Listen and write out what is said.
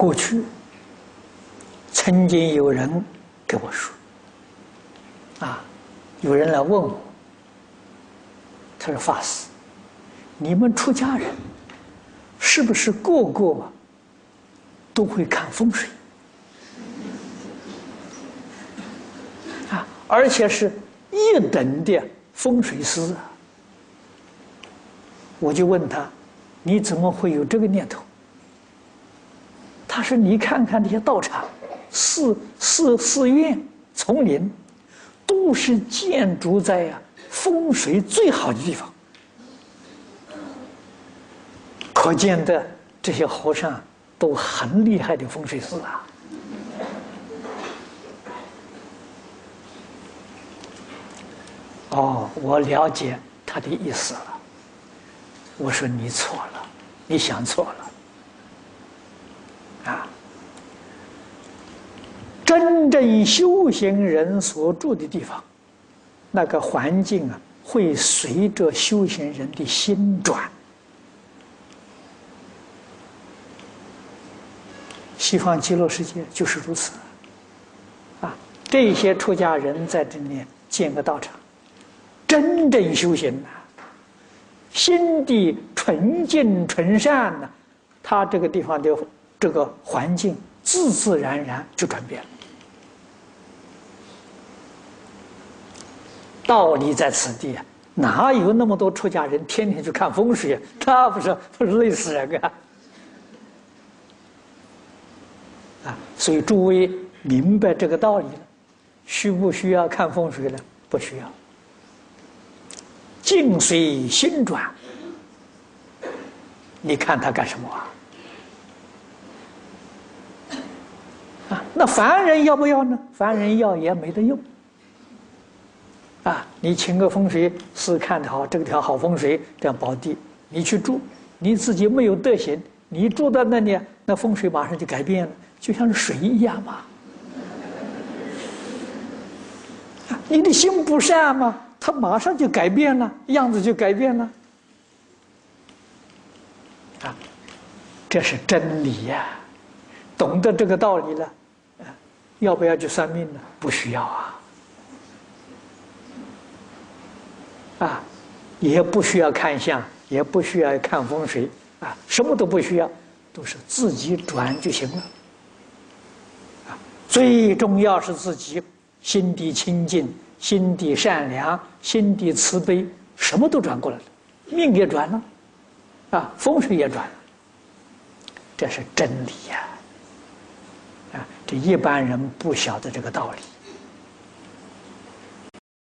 过去曾经有人跟我说，啊，有人来问我，他说法师，你们出家人是不是个个都会看风水？啊，而且是一等的风水师啊！我就问他，你怎么会有这个念头？他说：“你看看这些道场、寺寺寺院、丛林，都是建筑在呀风水最好的地方，可见的这些和尚都很厉害的风水师啊。”哦，我了解他的意思了。我说你错了，你想错了。啊，真正修行人所住的地方，那个环境啊，会随着修行人的心转。西方极乐世界就是如此。啊，这些出家人在这里建个道场，真正修行呐，心地纯净纯善呐，他这个地方的。这个环境自自然然就转变了，道理在此地啊！哪有那么多出家人天天去看风水？那不是不是累死人啊！啊，所以诸位明白这个道理了，需不需要看风水呢？不需要，境随心转。你看他干什么啊啊？那凡人要不要呢？凡人要也没得用。啊，你请个风水师看的好，这个条好风水，这样宝地，你去住，你自己没有德行，你住到那里，那风水马上就改变了，就像是水一样嘛。你的心不善嘛，它马上就改变了，样子就改变了。啊，这是真理呀，懂得这个道理了。要不要去算命呢？不需要啊，啊，也不需要看相，也不需要看风水，啊，什么都不需要，都是自己转就行了。啊，最重要是自己心地清净，心地善良，心地慈悲，什么都转过来了，命也转了，啊，风水也转了，这是真理呀。啊这一般人不晓得这个道理。